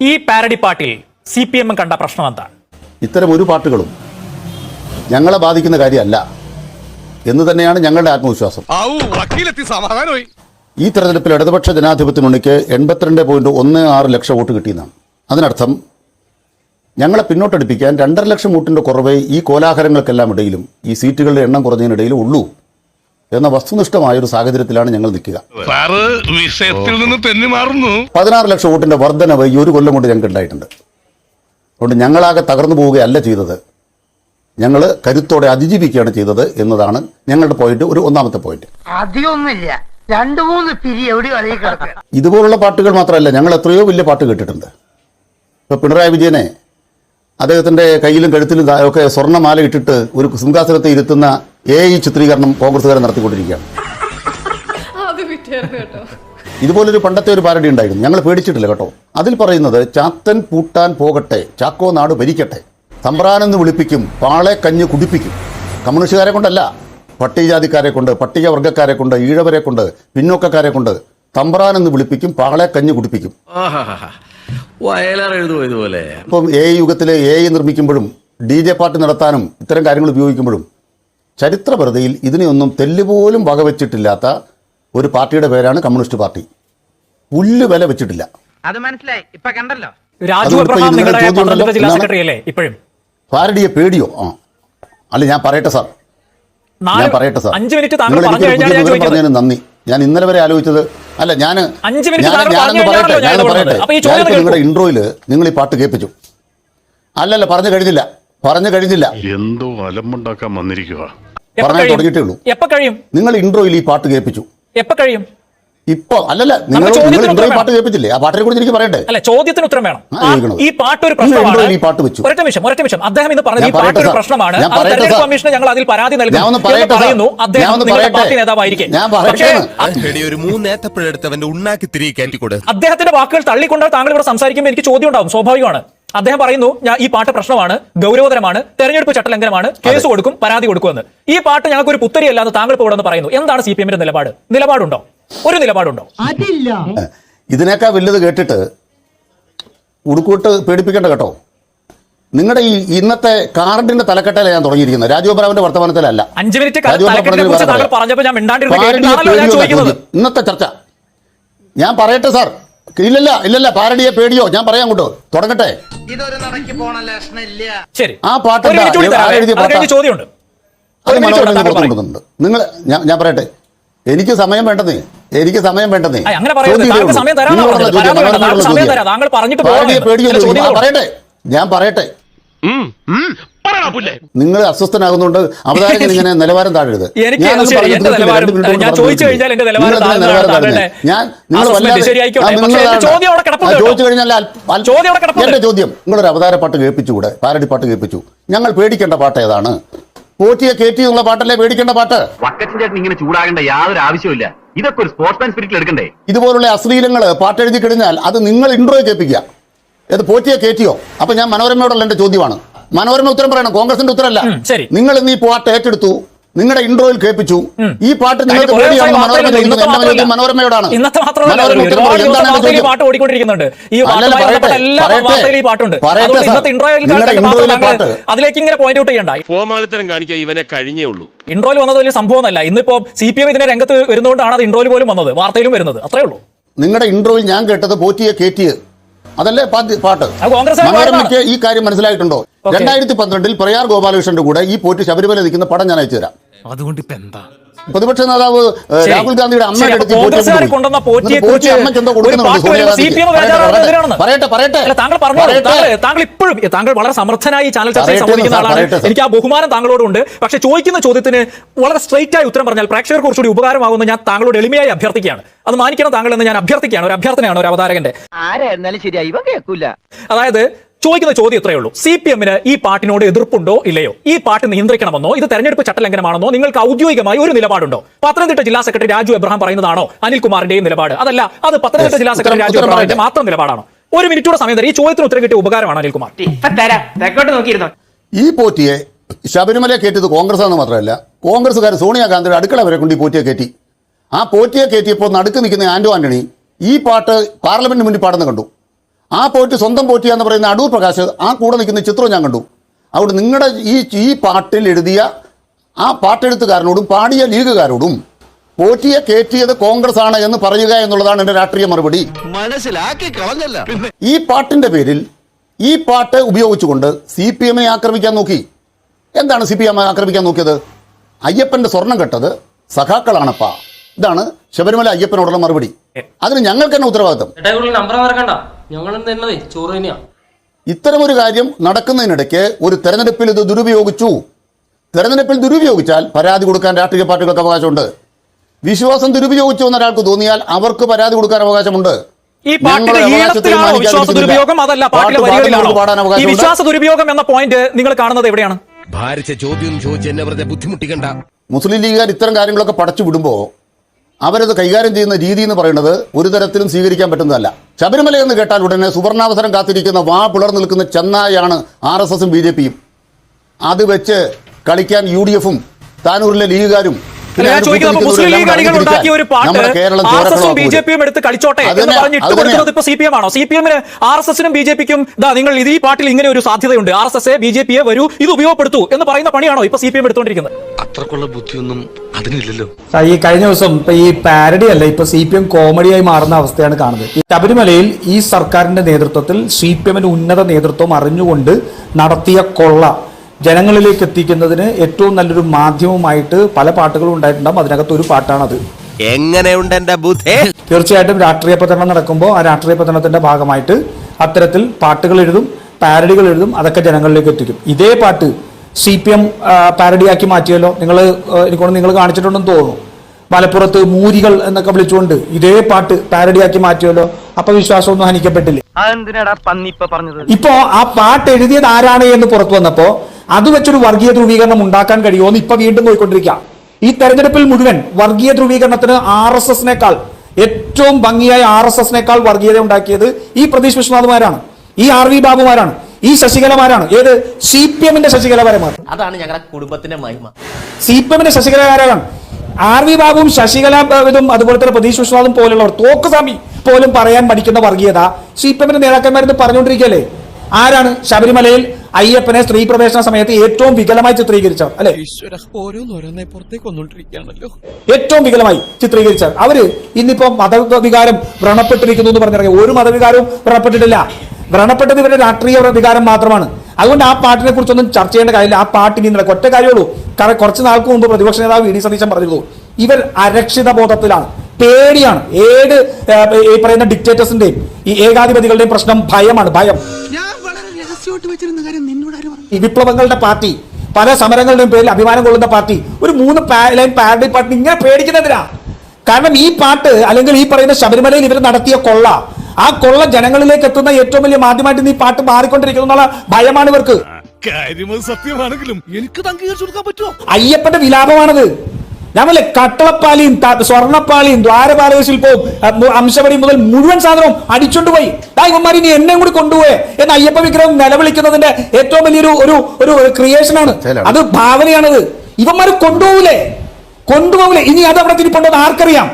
ഈ പാരഡി പാട്ടിൽ C P M കണ്ട പ്രശ്നം എന്താണ്? ഇത്തരം ഒരു പാട്ടുകളും ഞങ്ങളെ ബാധിക്കുന്ന കാര്യമല്ല എന്ന് തന്നെയാണ് ഞങ്ങളുടെ ആത്മവിശ്വാസം. ഈ തെരഞ്ഞെടുപ്പിൽ ഇടതുപക്ഷ ജനാധിപത്യ മുന്നണിക്ക് എൺപത്തിരണ്ട് പോയിന്റ് ഒന്ന് ആറ് ലക്ഷം വോട്ട് കിട്ടിയെന്നാണ്. അതിനർത്ഥം ഞങ്ങളെ പിന്നോട്ടടിപ്പിക്കാൻ രണ്ടര ലക്ഷം വോട്ടിന്റെ കുറവേ ഈ കോലാഹലങ്ങൾക്കെല്ലാം ഇടയിലും ഈ സീറ്റുകളുടെ എണ്ണം കുറഞ്ഞതിനിടയിലും ഉള്ളൂ. എന്ന വസ്തുനിഷ്ഠമായ ഒരു സാഹചര്യത്തിലാണ് ഞങ്ങൾ നിൽക്കുക. സാറ് വിഷയത്തിൽ നിന്ന് തെന്നി മാറുന്നു. പതിനാറ് ലക്ഷം വോട്ടിന്റെ വർധനവ് ഈ ഒരു കൊല്ലം കൊണ്ട് ഞങ്ങൾക്ക് ഉണ്ടായിട്ടുണ്ട്. അതുകൊണ്ട് ഞങ്ങളാകെ തകർന്നു പോവുകയല്ല ചെയ്തത്. ഞങ്ങൾ കരുത്തോടെ അതിജീവിക്കുകയാണ് ചെയ്തത് എന്നതാണ് ഞങ്ങളുടെ പോയിന്റ് ഒരു ഒന്നാമത്തെ പോയിന്റ് അധികമൊന്നുമില്ല. രണ്ടു മൂന്ന് പിരി ഇതുപോലുള്ള പാട്ടുകൾ മാത്രമല്ല ഞങ്ങൾ എത്രയോ വലിയ പാട്ട് കേട്ടിട്ടുണ്ട്. ഇപ്പോൾ പിണറായി വിജയനെ അദ്ദേഹത്തിന്റെ കയ്യിലും കഴുത്തിലും ഒക്കെ സ്വർണമാല ഇട്ടിട്ട് ഒരു സിംഹാസനത്തെ ഇരുത്തുന്ന എ ഐ ചിത്രീകരണം കോൺഗ്രസ്സുകാരെ നടത്തിക്കൊണ്ടിരിക്കുകയാണ്. ഇതുപോലൊരു പണ്ടത്തെ ഒരു പാരഡി ഉണ്ടായിരുന്നു. ഞങ്ങൾ പേടിച്ചിട്ടില്ല കേട്ടോ. അതിൽ പറയുന്നത് ചാത്തൻ പൂട്ടാൻ പോകട്ടെ ചാക്കോ നാട് ഭരിക്കട്ടെ തമ്പ്രാനെന്ന് വിളിപ്പിക്കും പാളെ കഞ്ഞ് കുടിപ്പിക്കും. കമ്മ്യൂണിസ്റ്റുകാരെ കൊണ്ടല്ല പട്ടികജാതിക്കാരെ കൊണ്ട് പട്ടികവർഗക്കാരെ കൊണ്ട് ഈഴവരെ കൊണ്ട് പിന്നോക്കക്കാരെ കൊണ്ട് തമ്പ്രാനെന്ന് വിളിപ്പിക്കും പാളെ കഞ്ഞ് കുടിപ്പിക്കും. ഇപ്പം എ യുഗത്തിലെ എ ഐ നിർമ്മിക്കുമ്പോഴും ഡി ജെ പാർട്ടി നടത്താനും ഇത്തരം കാര്യങ്ങൾ ഉപയോഗിക്കുമ്പോഴും ചരിത്രപരതയിൽ ഇതിനെയൊന്നും തെല്ലുപോലും വകവെച്ചിട്ടില്ലാത്ത ഒരു പാർട്ടിയുടെ പേരാണ് കമ്മ്യൂണിസ്റ്റ് പാർട്ടി. പുല്ല് വില വെച്ചിട്ടില്ല. അത് മനസ്സിലായി. ഇപ്പൊ കണ്ടല്ലോ. രാജു നിങ്ങളുടെ ജില്ലാ സെക്രട്ടറി അല്ലേ ഇപ്പോഴും. പാരഡിയെ പേടിയോ? ആ. അല്ല ഞാൻ പറയട്ടെ സാർ. ഞാൻ പറയട്ടെ സാർ. അഞ്ച് മിനിറ്റ് താങ്കൾ പറഞ്ഞു കഴിഞ്ഞാൽ പറഞ്ഞതിന് നന്ദി. ഞാൻ ഇന്നലെ വരെ ആലോചിച്ചത് അല്ല ഞാൻ പറയട്ടെ ഞാൻ പറയട്ടെ. അപ്പൊ ഈ ചോദ്യം ഞാനിപ്പോ നിങ്ങളുടെ. ഇൻട്രോയിൽ നിങ്ങൾ ഈ പാട്ട് കേൾപ്പിച്ചു. അല്ലല്ല പറഞ്ഞു കഴിഞ്ഞില്ല. പറഞ്ഞു കഴിഞ്ഞില്ല. എന്തോ അലമ്പുണ്ടാക്കാൻ വന്നിരിക്കുക പറയാൻ? തുടങ്ങിയിട്ടേ ഉള്ളൂ. എപ്പോ കഴിയും? നിങ്ങൾ ഇൻട്രോയിൽ ഈ പാട്ട് കേൾപ്പിച്ചു. എപ്പോ കഴിയും? ഇപ്പൊ അല്ലല്ല നിങ്ങൾ നിങ്ങൾ ഇൻട്രോയിൽ പാട്ട് കേൾപ്പിച്ചില്ലേ? ആ പാട്ടിനെ കുറിച്ച് എനിക്ക് പറയട്ടെ അല്ല ചോദ്യത്തിന് ഉത്തരം വേണം. ഈ പാട്ട് ഒരു പ്രശ്നമാണ്. ഇൻട്രോയിൽ ഈ പാട്ട് വെച്ചു. ഒരൊറ്റ നിമിഷം ഒരൊറ്റ നിമിഷം. അദ്ദേഹം ഇന്ന് പറഞ്ഞു ഈ പാട്ട് ഒരു പ്രശ്നമാണ്. ഞാൻ പറയട്ടെ തെരഞ്ഞെടുപ്പ് കമ്മീഷന് ഞങ്ങൾ അതിൽ പരാതി നൽകും ഞാൻ ഒന്ന് പറയട്ടെ പറയുന്നു. അദ്ദേഹം പാർട്ടി നേതാവായിരിക്കും. ഒരു മൂന്നേത്തപ്പഴെടുത്ത് അവന്റെ ഉണ്ണാക്കി തിരികെ കയറ്റിക്കൊടു? അദ്ദേഹത്തിന്റെ വാക്കുകൾ തള്ളിക്കൊണ്ടാണ് താങ്കൾ ഇവിടെ സംസാരിക്കുമ്പോൾ എനിക്ക് ചോദ്യം ഉണ്ടാവും. സ്വാഭാവികമാണ്. അദ്ദേഹം പറയുന്നു ഞാൻ ഈ പാട്ട് പ്രശ്നമാണ് ഗൗരവതരമാണ് തെരഞ്ഞെടുപ്പ് ചട്ടലംഘനമാണ് കേസ് കൊടുക്കും പരാതി കൊടുക്കുമെന്ന്. ഈ പാട്ട് ഞങ്ങൾക്ക് ഒരു പുത്തരിയല്ല എന്ന് താങ്കൾ ഇപ്പോൾ ഇവിടെ പറയുന്നു. എന്താണ് സി പി എമ്മിന്റെ നിലപാട്? നിലപാടുണ്ടോ? ഒരു നിലപാടുണ്ടോ? അതില്ല. ഇതിനേക്കാൾ വലുത് കേട്ടിട്ട് ഉടുക്കൂട്ട് പേടിപ്പിക്കേണ്ട കേട്ടോ. നിങ്ങളുടെ ഈ ഇന്നത്തെ കാർഡിന്റെ തലക്കെട്ടല ഞാൻ തുടങ്ങിയിരിക്കുന്നത്? രാജീവ് ബ്രാവിന്റെ വർത്തമാനത്തിലല്ല. അഞ്ച് മിനിറ്റ്. ഇന്നത്തെ ചർച്ച. ഞാൻ പറയട്ടെ സാർ. ഇല്ലല്ല ഇല്ലല്ല പാരഡിയെ പേടിയോ ഞാൻ പറയാം കൊണ്ടോ തുടങ്ങട്ടെ ഇതൊരു നടക്കി പോണ ലക്ഷണില്ല ശരി ആ പാട്ട് ഒരു മിനിറ്റ് കൂടി എന്താ? ആരെഴുതിയ അത് കഴിഞ്ഞ് ചോദ്യമുണ്ട് അത് ഒരു മിനിറ്റ് കൂടി താങ്കൾ പുറത്തു പറയൂ. കൊണ്ടുവന്നുണ്ട് നിങ്ങൾ ഞാൻ ഞാൻ പറയട്ടെ എനിക്ക് സമയം വേണ്ടെന്നേ എനിക്ക് സമയം വേണ്ടെന്നേ അങ്ങനെ പറയരുത്. ചോദ്യം താങ്കൾ ഇതേ സമയം നിങ്ങളോടുള്ള പറഞ്ഞത്. ചോദ്യം, സമയം ചോദ്യം. തരാം. താങ്കൾ പറഞ്ഞിട്ട് പാരഡിയെ പോകാം. പേടിയോ ചില. ആ, പറയട്ടെ ഞാൻ പറയട്ടെ നിങ്ങൾ അസ്വസ്ഥനാകുന്നുണ്ട്. അവതാരകൻ ഇങ്ങനെ നിലവാരം താഴരുത്. ഞാൻ ചോദിച്ചു കഴിഞ്ഞാൽ എന്റെ. ചോദ്യം അവിടെ കിടപ്പുണ്ട് ആ, കഴിഞ്ഞാൽ അൽ- അൽ- ചോദ്യം അവിടെ കിടപ്പുണ്ട്. എന്റെ ചോദ്യം നിങ്ങളൊരു അവതാര പാട്ട് കേൾപ്പിച്ചുകൂടെ? പാരടി പാട്ട് കേൾപ്പിച്ചു. ഞങ്ങൾ പേടിക്കേണ്ട പാട്ട് ഏതാണ്? പോറ്റിയെ കയറ്റി എന്നുള്ള പാട്ടല്ലേ പേടിക്കേണ്ട പാട്ട്? വക്കച്ചൻ ചേട്ടൻ ഇങ്ങനെ ചൂടാകേണ്ട യാതൊരു ആവശ്യമില്ല ഇതൊക്കെ ഒരു സ്പോർട്സ്മാൻ സ്പിരിറ്റിൽ എടുക്കണ്ടേ? ഇതുപോലുള്ള അശ്ലീലങ്ങൾ പാട്ടെഴുതി കഴിഞ്ഞാൽ അത് നിങ്ങൾ ഇൻട്രോ കേൾപ്പിക്കുക. ഇത് പോറ്റിയെ കേറ്റിയോ? അപ്പൊ ഞാൻ മനോരമയോടുള്ള എന്റെ ചോദ്യമാണ്. മനോരമ ഉത്തരം പറയണം കോൺഗ്രസിന്റെ ഉത്തരമല്ല. നിങ്ങൾ ഇന്ന് ഈ പാട്ട് ഏറ്റെടുത്തു നിങ്ങളുടെ ഇൻട്രോയിൽ കേൾപ്പിച്ചു. ഈ പാട്ട് നിങ്ങൾക്ക് പേടിയാണ് മനോരമ ചോദിക്കുന്നത്. മനോരമയോടാണ് ഇന്നത്തെ മാത്രമല്ല. അതിലേക്ക് ഇങ്ങനെ പോയിന്റ് ഔട്ട് കാണിക്കാൻ ഇവനെ കഴിഞ്ഞേ ഉള്ളൂ. ഇൻട്രോയിൽ വന്നത് വലിയ സംഭവമല്ല ഇന്നിപ്പോ സി പി എം ഇതിന്റെ രംഗത്ത് വരുന്നതുകൊണ്ടാണ് അത് ഇൻട്രോയിൽ പോലും വന്നത്. വാർത്തയിലും വരുന്നത്. അത്രേ ഉള്ളൂ. നിങ്ങളുടെ ഇൻട്രോയിൽ ഞാൻ കേട്ടത് പോറ്റിയെ കേറ്റിയത് അതല്ലേ പാട്ട്- മനോരമയ്ക്ക് ഈ കാര്യം മനസ്സിലായിട്ടുണ്ടോ. രണ്ടായിരത്തി പന്ത്രണ്ടിൽ പ്രയാർ ഗോപാലകൃഷ്ണന്റെ കൂടെ ഈ പോറ്റ് ശബരിമല നിൽക്കുന്ന പടം ഞാൻ അയച്ചു തരാം അതുകൊണ്ട് ഇപ്പൊ എന്താ പ്രതിപക്ഷ നേതാവ് രാഹുൽ ഗാന്ധിയുടെ അമ്മയുടെ അടുത്ത് പോറ്റി അമ്മയ്ക്ക് എന്തോ കൊടുക്കുന്നുണ്ട് പറയട്ടെ, പറയട്ടെ. താങ്കൾ പറഞ്ഞു താങ്കൾ ഇപ്പോഴും താങ്കൾ വളരെ സമർത്ഥനായി ചാനൽ ചർച്ചയിൽ സംബന്ധിക്കുന്ന ആളാണ്. എനിക്ക് ആ ബഹുമാനം താങ്കളോടുണ്ട്. പക്ഷെ ചോദിക്കുന്ന ചോദ്യത്തിന് വളരെ സ്ട്രൈറ്റ് ആയി ഉത്തരം പറഞ്ഞാൽ പ്രേക്ഷകർക്ക് കുറച്ചുകൂടി ഉപകാരമാകുമെന്ന് ഞാൻ താങ്കളോട് എളിമയായി അഭ്യർത്ഥിക്കുകയാണ്. അത് മാനിക്കണം താങ്കൾ എന്ന് ഞാൻ അഭ്യർത്ഥിക്കുകയാണ്. ഒരു അഭ്യർത്ഥനയാണ് ഒരു അവതാരകന്റെ. ആരായിരുന്നാലും കേൾക്കൂല. അതായത് ചോദിക്കുന്ന ചോദ്യം ഇത്രയേ ഉള്ളൂ. സി പി എമ്മിന് ഈ പാട്ടിനോട് എതിർപ്പുണ്ടോ ഇല്ലയോ? ഈ പാട്ട് നിയന്ത്രിക്കണമെന്നോ? ഇത് തെരഞ്ഞെടുപ്പ് ചട്ടലംഘനമാണെന്നോ? നിങ്ങൾക്ക് ഔദ്യോഗികമായി ഒരു നിലപാടുണ്ടോ? പത്തനംതിട്ട ജില്ലാ സെക്രട്ടറി രാജു എബ്രഹാം പറയുന്നതാണോ അനിൽകുമാറിന്റെയും നിലപാട്? അതല്ല അത് പത്തനംതിട്ട ജില്ലാ സെക്രട്ടറി രാജു എബ്രഹാമിന്റെ മാത്രം നിലപാടാണോ? ഒരു മിനിറ്റൂടെ സമയം തരാം. ഈ ചോദ്യത്തിന് ഉത്തരം കിട്ടിയ ഉപകാരമാണ് അനിൽകുമാർ. ഈ പോറ്റിയെ ശബരിമല കയറ്റിയത് കോൺഗ്രസ് ആണെന്ന് മാത്രമല്ല കോൺഗ്രസ്സുകാർ സോണിയാഗാന്ധിയുടെ അടുക്കള വരെ കൊണ്ട് ഈ പോറ്റിയെ കയറ്റി. ആ പോറ്റിയെ കയറ്റിയപ്പോൾ നടുക്ക് നിൽക്കുന്ന ആന്റോ ആന്റണി ഈ പാട്ട് പാർലമെന്റിന് മുന്നിൽ പാടുന്ന കണ്ടു. ആ പോറ്റ് സ്വന്തം പോറ്റി എന്ന് പറയുന്ന അടൂർ പ്രകാശ് ആ കൂടെ നിൽക്കുന്ന ചിത്രം ഞാൻ കണ്ടു. അവിടെ നിങ്ങളുടെ ഈ ഈ പാട്ടിൽ എഴുതിയ ആ പാട്ടെഴുത്തുകാരനോടും പാടിയ ലീഗുകാരോടും പോറ്റിയെ കയറ്റിയത് കോൺഗ്രസ് ആണ് എന്ന് പറയുക എന്നുള്ളതാണ് എന്റെ രാഷ്ട്രീയ മറുപടി. മനസ്സിലാക്കി കളഞ്ഞല്ല. ഈ പാട്ടിന്റെ പേരിൽ ഈ പാട്ട് ഉപയോഗിച്ചുകൊണ്ട് സി പി എമ്മിനെ ആക്രമിക്കാൻ നോക്കി. എന്താണ് സി പി എം ആക്രമിക്കാൻ നോക്കിയത്? അയ്യപ്പന്റെ സ്വർണം കെട്ടത് സഖാക്കളാണപ്പാ. ഇതാണ് ശബരിമല അയ്യപ്പനോടുള്ള മറുപടി. അതിന് ഞങ്ങൾക്ക് തന്നെ ഉത്തരവാദിത്തം. നമ്പർ മറക്കണ്ട. ചോറ് തന്നെയാ. ഇത്തരമൊരു കാര്യം നടക്കുന്നതിനിടയ്ക്ക് ഒരു തെരഞ്ഞെടുപ്പിൽ ഇത് ദുരുപയോഗിച്ചു. തെരഞ്ഞെടുപ്പിൽ ദുരുപയോഗിച്ചാൽ പരാതി കൊടുക്കാൻ രാഷ്ട്രീയ പാർട്ടികൾക്ക് അവകാശമുണ്ട്. വിശ്വാസം ദുരുപയോഗിച്ചു എന്ന് ഒരാൾക്ക് തോന്നിയാൽ അവർക്ക് പരാതി കൊടുക്കാൻ അവകാശമുണ്ട്. ഈ ഈണത്തിലാണോ വിശ്വാസ ദുരുപയോഗം അതല്ല പാട്ടിലെ പാട്ട് വരികളിലാണോ? ഈ വിശ്വാസ ദുരുപയോഗം എന്ന പോയിന്റ് നിങ്ങൾ കാണുന്നത് എവിടെയാണ്? ഭാരിച്ച ചോദ്യം ചോദിച്ച് എന്നെ വെറുതെ ബുദ്ധിമുട്ടിക്കണ്ട. മുസ്ലിം ലീഗുകാർ ഇത്തരം കാര്യങ്ങളൊക്കെ പടച്ചു വിടുമ്പോൾ അവരത് കൈകാര്യം ചെയ്യുന്ന രീതി എന്ന് പറയുന്നത് ഒരു തരത്തിലും സ്വീകരിക്കാൻ പറ്റുന്നതല്ല. ശബരിമല എന്ന് കേട്ടാൽ ഉടനെ സുവർണാവസരം കാത്തിരിക്കുന്ന വാ പുലർ നിൽക്കുന്ന ചെന്നായാണ് ആർ എസ് എസും ബി ജെ പിയും. അത് വെച്ച് കളിക്കാൻ യു ഡി എഫും താനൂരിലെ ലീഗുകാരും മുസ്ലിം ലീഗ് അണികൾ ഉണ്ടാക്കിയ ഒരു പാട്ട് നമ്മുടെ കേരളം ആർ എസ് എസും ബി ജെ പിയും എടുത്ത് കളിച്ചോട്ടെ എന്ന് തന്നെയാ, പറഞ്ഞ് ഇട്ട് കൊടുക്കുന്നത് തന്നെയാ. ഇപ്പൊ സി പി എം ആണോ? സി പി എമ്മിന് ആർ എസ് എസിനും ബി ജെ പിക്കും ഇതാ നിങ്ങൾ ഇത് ഈ പാട്ടിൽ ഇങ്ങനെ ഒരു സാധ്യതയുണ്ട്. R S S B J പിയെ വരൂ ഇത് ഉപയോഗപ്പെടുത്തു എന്ന് പറയുന്ന പണിയാണോ ഇപ്പൊ സി പി എം എടുത്തുകൊണ്ടിരിക്കുന്നത്? അത്രക്കുള്ള ബുദ്ധിയൊന്നും അതിനില്ലല്ലോ. ഈ കഴിഞ്ഞ ദിവസം ഇപ്പൊ ഈ പാരഡി അല്ല ഇപ്പൊ സി പി എം കോമഡിയായി മാറുന്ന അവസ്ഥയാണ് കാണുന്നത്. ഈ ശബരിമലയിൽ ഈ സർക്കാരിന്റെ നേതൃത്വത്തിൽ സി പി എമ്മിന്റെ ഉന്നത നേതൃത്വം അറിഞ്ഞുകൊണ്ട് നടത്തിയ കൊള്ള ജനങ്ങളിലേക്ക് എത്തിക്കുന്നതിന് ഏറ്റവും നല്ലൊരു മാധ്യമമായിട്ട് പല പാട്ടുകളും ഉണ്ടായിട്ടുണ്ടാവും. അതിനകത്ത് ഒരു പാട്ടാണത്. എങ്ങനെയുണ്ട് എന്റെ ബുദ്ധി? തീർച്ചയായിട്ടും രാഷ്ട്രീയ പ്രചരണം നടക്കുമ്പോൾ ആ രാഷ്ട്രീയ പ്രചരണത്തിന്റെ ഭാഗമായിട്ട് അത്തരത്തിൽ പാട്ടുകൾ എഴുതും പാരഡികൾ എഴുതും അതൊക്കെ ജനങ്ങളിലേക്ക് എത്തിക്കും. ഇതേ പാട്ട് സി പി എം പാരഡിയാക്കി മാറ്റിയല്ലോ. നിങ്ങൾ എനിക്കൊണ്ട് നിങ്ങൾ കാണിച്ചിട്ടുണ്ടെന്ന് തോന്നുന്നു. മലപ്പുറത്ത് മൂരികൾ എന്നൊക്കെ വിളിച്ചുകൊണ്ട് ഇതേ പാട്ട് പാരഡിയാക്കി മാറ്റിയല്ലോ. അപ്പൊ വിശ്വാസമൊന്നും ഹനിക്കപ്പെട്ടില്ലേ. ഇപ്പോ ആ പാട്ട് എഴുതിയത് ആരാണ് എന്ന് പുറത്തു വന്നപ്പോ അത് വെച്ചൊരു വർഗീയ ധ്രുവീകരണം ഉണ്ടാക്കാൻ കഴിയുമോ എന്ന് ഇപ്പൊ വീണ്ടും പോയിക്കൊണ്ടിരിക്കുക ഈ തെരഞ്ഞെടുപ്പിൽ മുഴുവൻ വർഗീയ ധ്രുവീകരണത്തിന് ആർ എസ് എസിനേക്കാൾ ഏറ്റവും ഭംഗിയായ ആർ എസ് എസിനേക്കാൾ വർഗീയത ഉണ്ടാക്കിയത് ഈ പ്രതീഷ് വിശ്വനാഥുമാരാണ്. ഈ ആർ വി ബാബുമാരാണ്. ഈ ശശികലമാരാണ്. ഏത്? സി പി എമ്മിന്റെ ശശികലമാരന്മാർ അതാണ് ഞങ്ങളുടെ കുടുംബത്തിന്റെ മഹിമ. സി പി എമ്മിന്റെ ശശികലമാരാണ് ആർ വി ബാബുവും ശശികല ഇതും അതുപോലെ തന്നെ പ്രതീഷ് വിശ്വാസും പോലുള്ളവർ തോക്കുസ്വാമി പോലും പറയാൻ മടിക്കുന്ന വർഗീയത സി പി എമ്മിന്റെ നേതാക്കന്മാരെന്ന് പറഞ്ഞുകൊണ്ടിരിക്കുകയല്ലേ? ആരാണ് ശബരിമലയിൽ അയ്യപ്പനെ സ്ത്രീ പ്രവേശന സമയത്ത് ഏറ്റവും വികലമായി ചിത്രീകരിച്ചവർ അല്ലെ? ഏറ്റവും വികലമായി ചിത്രീകരിച്ചവർ. അവർ ഇന്നിപ്പോ മതവികാരം വ്രണപ്പെട്ടിരിക്കുന്നു എന്ന് പറഞ്ഞിറങ്ങി. ഒരു മതവികാരവും വ്രണപ്പെട്ടിട്ടില്ല. വ്രണപ്പെട്ടത് ഇവരുടെ രാഷ്ട്രീയ അധികാരം മാത്രമാണ്. അതുകൊണ്ട് ആ പാട്ടിനെ കുറിച്ചൊന്നും ചർച്ച ചെയ്യേണ്ട കാര്യമില്ല. ആ പാട്ടിന് നടക്കും ഒറ്റ കാര്യമുള്ളൂ കാരണം കുറച്ച് നാൾക്ക് മുമ്പ് പ്രതിപക്ഷ നേതാവ് വി ഡി സതീശൻ പറഞ്ഞിരുന്നു. ഇവർ അരക്ഷിത ബോധത്തിലാണ്. പേടിയാണ്. ഏത് ഈ പറയുന്ന ഡിക്റ്റേറ്റേഴ്സിന്റെയും ഈ ഏകാധിപതികളുടെയും പ്രശ്നം ഭയമാണ്. ഭയം. വിപ്ലവങ്ങളുടെ പാർട്ടി പല സമരങ്ങളുടെയും പേരിൽ അഭിമാനം കൊള്ളുന്ന പാർട്ടി ഒരു മൂന്ന് ലൈൻ പാരഡി പാർട്ടി ഇങ്ങനെ പേടിക്കുന്നതിനാ കാരണം ഈ പാട്ട് അല്ലെങ്കിൽ ഈ പറയുന്ന ശബരിമലയിൽ ഇവർ നടത്തിയ കൊള്ള ആ കൊള്ള ജനങ്ങളിലേക്ക് എത്തുന്ന ഏറ്റവും വലിയ മാധ്യമമായിട്ട് നീ പാട്ട് മാറിക്കൊണ്ടിരിക്കുന്നു എന്നുള്ള ഭയമാണ് ഇവർക്ക്. സത്യമാണെങ്കിലും എനിക്ക് അയ്യപ്പന്റെ വിലാപമാണത്. ഞമ്മളെ കട്ടളപ്പാലിയും സ്വർണപ്പാലിയും ദ്വാരപാലക ശില്പവും അംശപടി മുതൽ മുഴുവൻ സാധനവും അടിച്ചോണ്ട് പോയി. ഇവന്മാർ ഇനി എന്നെയും കൂടി കൊണ്ടുപോയേ എന്ന് അയ്യപ്പ വിഗ്രഹം നിലവിളിക്കുന്നതിന്റെ ഏറ്റവും വലിയൊരു ഒരു ഒരു ക്രിയേഷൻ ആണ്. ശരിയാണ്. അത് ഭാവനയാണത്. ഇവന്മാർ കൊണ്ടുപോകൂലേ കൊണ്ടുപോകൂലേ ഇനി അത് അവിടെ തിരിപ്പുണ്ടോ എന്ന് ആർക്കറിയാം?